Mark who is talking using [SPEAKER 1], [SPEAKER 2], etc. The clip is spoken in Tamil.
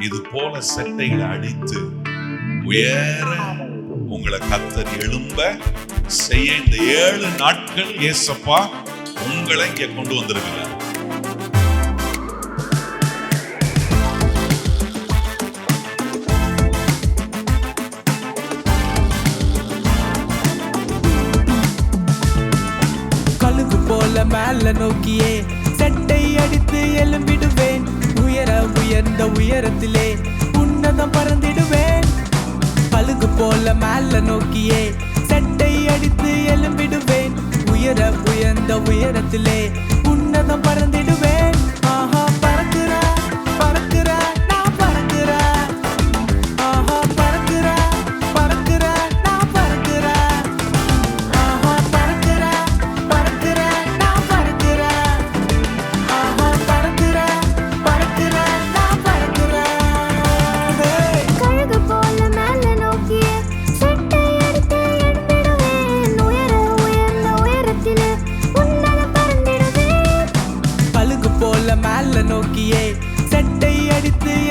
[SPEAKER 1] இது போல செட்டைகளை அடித்து உயர உங்களை கத்தர் எழும்ப செய்ய இந்த ஏழு நாட்கள் ஏசப்பா உங்களை இங்க கொண்டு வந்திருக்கிறார்.
[SPEAKER 2] கழுகு போல மேல நோக்கியே செட்டை அடித்து எழும்பிடுவேன் உயரத்திலே உன்னதம் பறந்திடுவேன். பழுகு போல மேல நோக்கியே செட்டை அடித்து எழும்பிடுவேன். உயர உயர்ந்த உயரத்திலே உன்னதம் பறந்திடுவேன்.
[SPEAKER 3] நோக்கியே சட்டை
[SPEAKER 2] அடித்து